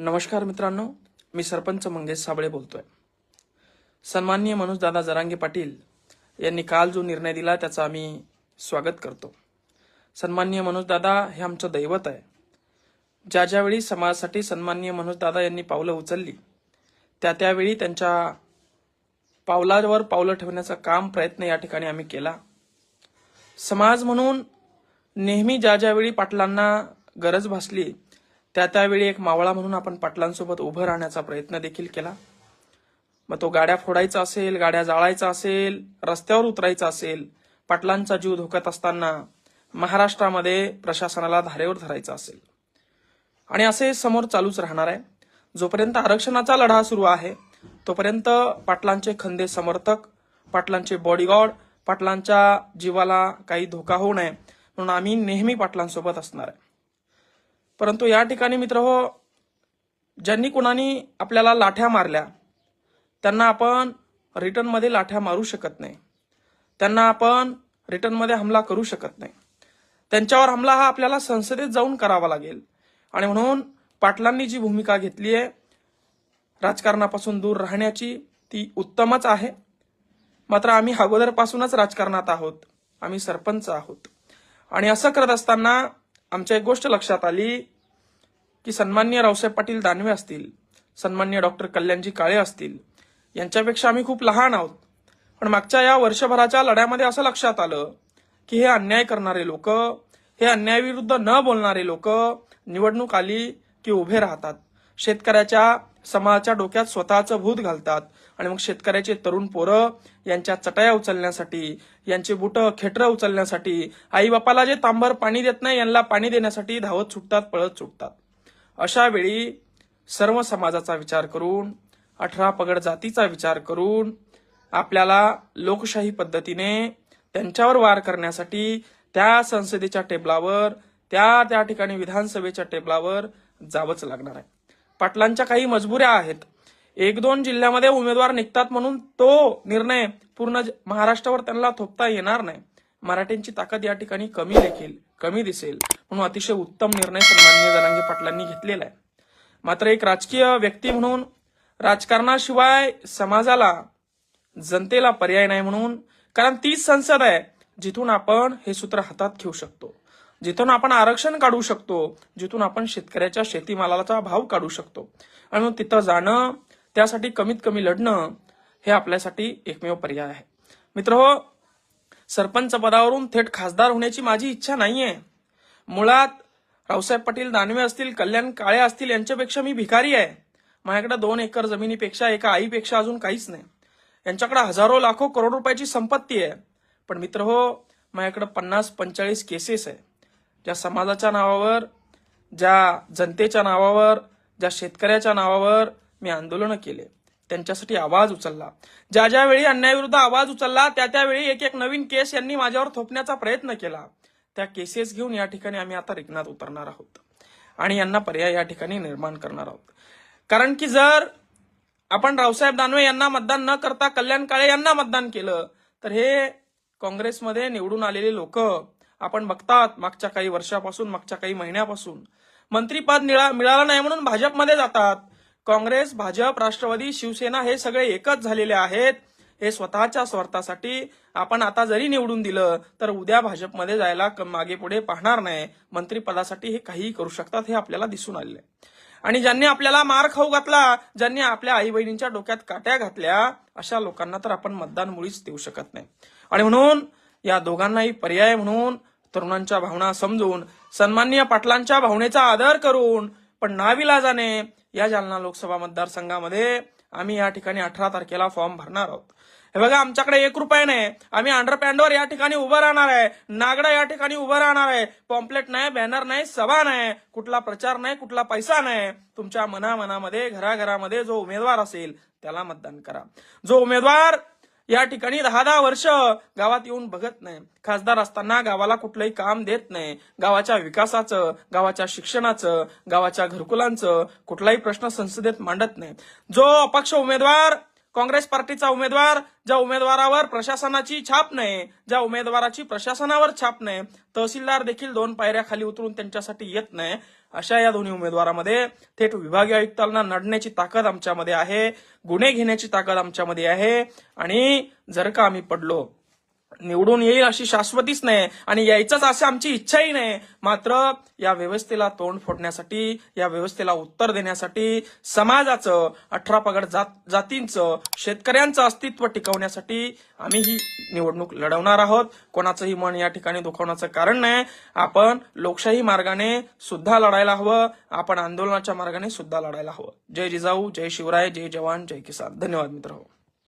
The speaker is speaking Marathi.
नमस्कार मित्रांनो मी सरपंच मंगेश साबळे बोलतोय. सन्माननीय मनोजदादा जरांगे पाटील यांनी काल जो निर्णय दिला त्याचं आम्ही स्वागत करतो. सन्माननीय मनोजदादा हे आमचं दैवत आहे. ज्या ज्यावेळी समाजासाठी सन्माननीय मनोजदादा यांनी पावलं उचलली त्या त्यावेळी त्यांच्या पावलावर पावलं ठेवण्याचं काम प्रयत्न या ठिकाणी आम्ही केला. समाज म्हणून नेहमी ज्या ज्यावेळी पाटलांना गरज भासली त्या त्यावेळी एक मावळा म्हणून आपण पाटलांसोबत उभं राहण्याचा प्रयत्न देखील केला. मग तो गाड्या फोडायचा असेल गाड्या जाळायचा असेल रस्त्यावर उतरायचा असेल पाटलांचा जीव धोक्यात असताना महाराष्ट्रामध्ये प्रशासनाला धारेवर धरायचा असेल. आणि असे समोर चालूच राहणार आहे. जोपर्यंत आरक्षणाचा लढा सुरू आहे तोपर्यंत पाटलांचे खंदे समर्थक पाटलांचे बॉडीगार्ड पाटलांच्या जीवाला काही धोका होऊ नये म्हणून आम्ही नेहमी पाटलांसोबत असणार आहे. परंतु या ठिकाणी मित्र हो ज्यांनी कुणानी आपल्याला लाठ्या मारल्या त्यांना आपण रिटर्नमध्ये लाठ्या मारू शकत नाही. त्यांना आपण रिटर्नमध्ये हमला करू शकत नाही. त्यांच्यावर हमला हा आपल्याला संसदेत जाऊन करावा लागेल. आणि म्हणून पाटलांनी जी भूमिका घेतली आहे राजकारणापासून दूर राहण्याची ती उत्तमच आहे. मात्र आम्ही अगोदरपासूनच राजकारणात आहोत. आम्ही सरपंच आहोत. आणि असं करत असताना आमच्या एक गोष्ट लक्षात आली की सन्मान्य रावसाहेब पाटील दानवे असतील सन्मान्य डॉक्टर कल्याणजी काळे असतील यांच्यापेक्षा आम्ही खूप लहान आहोत. पण मागच्या या वर्षभराच्या लढ्यामध्ये असं लक्षात आलं की हे अन्याय करणारे लोक हे अन्यायाविरुद्ध न बोलणारे लोक निवडणूक आली की उभे राहतात. शेतकऱ्याच्या समाजाच्या डोक्यात स्वतःचं भूत घालतात. आणि मग शेतकऱ्याचे तरुण पोरं यांच्या चटया उचलण्यासाठी यांचे बुट खेटर उचलण्यासाठी आई बापाला जे तांबर पाणी देत नाही यांना पाणी देण्यासाठी धावत सुटतात पळत सुटतात. अशा वेळी सर्व समाजाचा विचार करून अठरा पगड जातीचा विचार करून आपल्याला लोकशाही पद्धतीने त्यांच्यावर वार करण्यासाठी त्या संसदेच्या टेबलावर त्या त्या ठिकाणी विधानसभेच्या टेबलावर जावंच लागणार आहे. पाटलांच्या काही मजबुऱ्या आहेत. एक दोन जिल्ह्यामध्ये उमेदवार निघतात म्हणून तो निर्णय पूर्ण ज- महाराष्ट्रावर त्यांना थोपता येणार नाही. मराठ्यांची ताकद या ठिकाणी कमी देखील कमी दिसेल म्हणून अतिशय उत्तम निर्णय सन्माननीय जनांगी पाटलांनी घेतलेला आहे. मात्र एक राजकीय व्यक्ती म्हणून राजकारणाशिवाय समाजाला जनतेला पर्याय नाही म्हणून कारण तीच संसद आहे जिथून आपण हे सूत्र हातात घेऊ शकतो. जिथून आपण आरक्षण काढू शकतो जिथून आपण शेतकऱ्याच्या शेतीमालाचा भाव काढू शकतो. आणि तिथं जाणं त्यासाठी कमीत कमी लढणं हे आपल्यासाठी एकमेव पर्याय आहे. मित्र हो सरपंच पदावरून थेट खासदार होण्याची माझी इच्छा नाहीये. मुळात रावसाहेब पाटील दानवे असतील कल्याण काळे असतील यांच्यापेक्षा मी भिकारी आहे. माझ्याकडे दोन एकर जमिनीपेक्षा एका आईपेक्षा अजून काहीच नाही. यांच्याकडे हजारो लाखो करोड रुपयाची संपत्ती आहे. पण मित्र हो माझ्याकडे पन्नास पंचेचाळीस केसेस आहे. ज्या समाजाच्या नावावर ज्या जनतेच्या नावावर ज्या शेतकऱ्याच्या नावावर मी आंदोलनं केले. त्यांच्यासाठी आवाज उचलला. ज्या ज्यावेळी अन्यायाविरुद्ध आवाज उचलला त्या त्यावेळी एक एक नवीन केस यांनी माझ्यावर थोपण्याचा प्रयत्न केला. त्या केसेस घेऊन या ठिकाणी आम्ही आता रिग्णात उतरणार आहोत. आणि यांना पर्याय या ठिकाणी निर्माण करणार आहोत. कारण की जर आपण रावसाहेब दानवे यांना मतदान न करता कल्याण काळे यांना मतदान केलं तर हे काँग्रेसमध्ये निवडून आलेले लोक आपण बघतात मागच्या काही वर्षापासून मागच्या काही महिन्यापासून. मंत्रीपद निळा- मिळालं नाही म्हणून भाजपमध्ये जातात. काँग्रेस भाजप राष्ट्रवादी शिवसेना हे सगळे एकच झालेले आहेत. हे स्वतःच्या स्वार्थासाठी आपण आता जरी निवडून दिलं तर उद्या भाजपमध्ये जायला मागे पुढे पाहणार नाही. मंत्रीपदासाठी हे काहीही करू शकतात हे आपल्याला दिसून आलेलं आहे आणि ज्यांनी आपल्याला मार खाऊ घातला ज्यांनी आपल्या आई बहिणींच्या डोक्यात काट्या घातल्या अशा लोकांना तर आपण मतदान मुळीच देऊ शकत नाही. आणि म्हणून या दोघांनाही पर्याय म्हणून तरुणांच्या भावना समजून सन्माननीय पाटलांच्या भावनेचा आदर करून पण नाविलाजाने या जालना लोकसभा मतदारसंघामध्ये आम्ही या ठिकाणी अठरा तारखेला फॉर्म भरणार आहोत. हे बघा आमच्याकडे एक रुपये नाही. आम्ही अंडरपॅन्डवर या ठिकाणी उभं राहणार आहे. नागडा या ठिकाणी उभं राहणार आहे. पॉम्पलेट नाही बॅनर नाही सभा नाही. कुठला प्रचार नाही कुठला पैसा नाही. तुमच्या मनामनामध्ये घराघरामध्ये जो उमेदवार असेल त्याला मतदान करा. जो उमेदवार या ठिकाणी दहा दहा वर्ष गावात येऊन बघत नाही. खासदार असताना गावाला कुठलंही काम देत नाही. गावाच्या विकासाचं गावाच्या शिक्षणाचं गावाच्या घरकुलांचं कुठलाही प्रश्न संसदेत मांडत नाही. जो अपक्ष उमेदवार काँग्रेस पार्टीचा उमेदवार ज्या उमेदवारावर प्रशासनाची छाप नाही ज्या उमेदवाराची प्रशासनावर छाप नाही तहसीलदार देखील दोन पायऱ्या खाली उतरून त्यांच्यासाठी येत नाही अशा या दोन्ही उमेदवारामध्ये थेट विभागीय आयुक्तांना नडण्याची ताकद आमच्यामध्ये आहे गुन्हे घेण्याची ताकद आमच्यामध्ये आहे. आणि जर का आम्ही पडलो निवडून येईल अशी शाश्वतीच नाही आणि यायचंच अशी आमची इच्छाही नाही. मात्र या व्यवस्थेला तोंड फोडण्यासाठी या व्यवस्थेला उत्तर देण्यासाठी समाजाचं अठरा पगड जात जातींचं शेतकऱ्यांचं अस्तित्व टिकवण्यासाठी आम्ही ही निवडणूक लढवणार आहोत. कोणाचंही मन या ठिकाणी दुखवण्याचं कारण नाही. आपण लोकशाही मार्गाने सुद्धा लढायला हवं. आपण आंदोलनाच्या मार्गाने सुद्धा लढायला हवं. जय जिजाऊ जय शिवराय जय जवान जय किसान. धन्यवाद मित्र